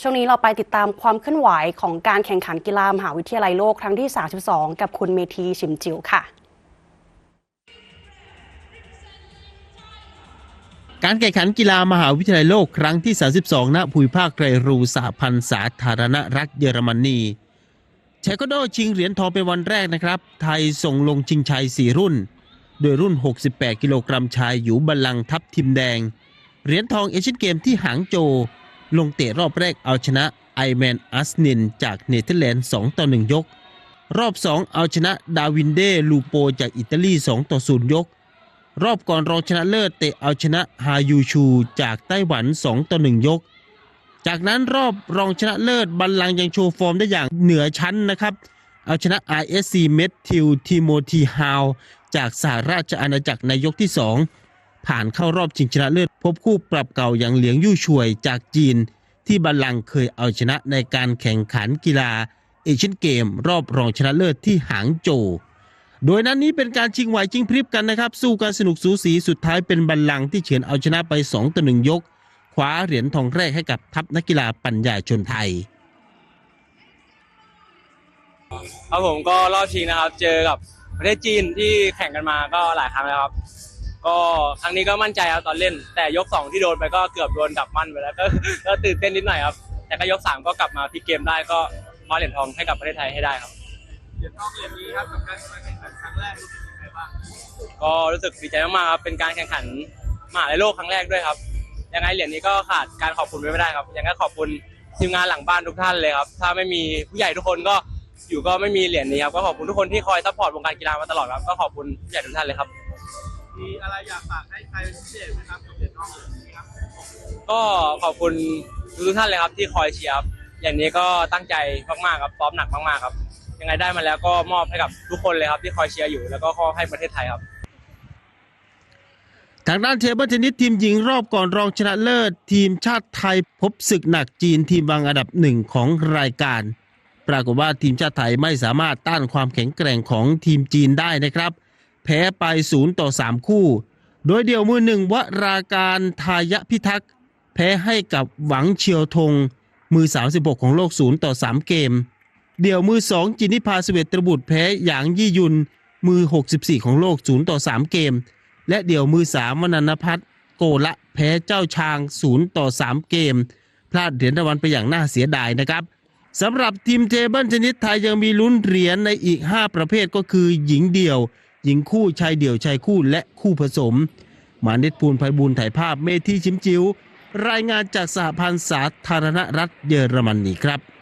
ช่วงนี้เราไปติดตามความเคลื่อนไหวของการแข่งขันกีฬามหาวิทยาลัยโลกครั้งที่ 32 กับคุณเมธีชิมจิวค่ะ การแข่งขันกีฬามหาวิทยาลัยโลกครั้งที่ 32 ณ ภูมิภาคไตรรูสหพันธ์สาธารณรัฐเยอรมนีเชโกโดชิงเหรียญทองเป็นวันแรกนะครับ ไทยส่งลงชิงชัย 4 รุ่น โดยรุ่น 68 กิโลกรัมชายอยู่บัลลังทัพทิมแดง เหรียญทองเอเชียนเกมที่หางโจ ลงเตะรอบแรกเอาชนะไอแมนอัสนินจากเนเธอร์แลนด์2ต่อ1ยก รอบ 2 เอาชนะดาวินเดลูโปจากอิตาลี2ต่อ0ยก รอบก่อนรองชนะเลิศเตะเอาชนะฮายูชูจากไต้หวัน2ต่อ1ยก จากนั้นรอบรองชนะเลิศบัลลังก์ยังโชว์ฟอร์มได้อย่างเหนือชั้นนะครับ เอาชนะ ISC เมทิลทิโมธีฮาวจากสหราชอาณาจักรในยกที่ 2 ผ่านเข้ารอบชิงชนะเลิศพบคู่ปรับเก่าอย่างเหลียงยู่ช่วยจากจีน ที่บัลลังเคยเอาชนะในการแข่งขันกีฬาเอเชียนเกม รอบรองชนะเลิศที่หางโจวโดยนั้นนี้เป็นการชิงไหวชิงพริบกันนะครับ สู้กันสนุกสูสีสุดท้ายเป็นบัลลังที่เฉือนเอาชนะไป2ต่อ1ยกคว้าเหรียญทองแรกให้กับทัพนักกีฬาปัญญาชนไทยครับผมก็รอบชิงนะครับ เจอกับประเทศจีนที่แข่งกันมาก็หลายครั้งแล้วครับ ก็ครั้งนี้ก็มั่นใจครับตอนเล่น แต่ยกสองที่โดนไปก็เกือบโดนดับมั่นไปแล้วก็ก็ตื่นเต้นนิดหน่อยครับ แต่ก็ยกสามก็กลับมาพลิกเกมได้ก็คว้าเหรียญทองให้กับประเทศไทยให้ได้ครับ เหรียญทองเหรียญนี้ครับกับการมาแข่งขันครั้งแรกรู้สึกยังไงบ้างก็รู้สึกดีใจมากๆครับเป็นการแข่งขันมหาลัยโลกครั้งแรกด้วยครับ ยังไงเหรียญนี้ก็ขาดการขอบคุณไว้ไม่ได้ครับยังไงขอบคุณทีมงานหลังบ้านทุกท่านเลยครับ ถ้าไม่มีผู้ใหญ่ทุกคนก็อยู่ก็ไม่มีเหรียญนี้ครับ ก็ขอบคุณทุกคนที่คอยซัพพอร์ตวงการกีฬามาตลอดครับ ก็ขอบคุณผู้ใหญ่ทุกท่านเลยครับ มีอะไรอยากฝากให้ใครเป็นพิเศษไหมครับกับเหรียญทองเหรียญนี้ครับก็ขอบคุณทุกๆท่านเลยครับที่คอยเชียร์ครับอย่างนี้ก็ตั้งใจมากๆครับซ้อมหนักมากๆครับ ยังไงได้มาแล้วก็มอบให้กับทุกคนเลยครับที่คอยเชียร์อยู่แล้วก็ขอให้ประเทศไทยครับ ทางด้านเทเบิลเทนนิสทีมหญิงรอบก่อนรองชนะเลิศ ทีมชาติไทยพบศึกหนักจีนทีมวางอันดับหนึ่งของรายการ ปรากฏว่าทีมชาติไทยไม่สามารถต้านความแข็งแกร่งของทีมจีนได้นะครับ แพ้ไป 0 ต่อ 3 คู่ โดยเดี่ยวมือหนึ่งวราการทายะพิทักษ์ แพ้ให้กับหวังเชียวทง มือ 36 ของโลก 0 ต่อ 3 เกม เดี่ยวมือ 2 จินิพาสเวตตรบุตรแพ้หยางยี่ยุน มือ 64 ของโลก 0 ต่อ 3 เกม และเดี่ยวมือ 3 วนันพัฒน์โกละแพ้เจ้าชาง 0 ต่อ 3 เกม พลาดเหรียญรางวัลไปอย่างน่าเสียดายนะครับสำหรับทีมเทเบิลเทนนิสไทยยังมีลุ้นเหรียญในอีก 5 ประเภทก็คือหญิงเดี่ยว หญิงคู่ชายเดี่ยวชายคู่และคู่ผสม มานิตปูลไพบูลถ่ายภาพเมธีชิมจิวรายงานจากสหพันธ์สาธารณรัฐเยอรมนีครับ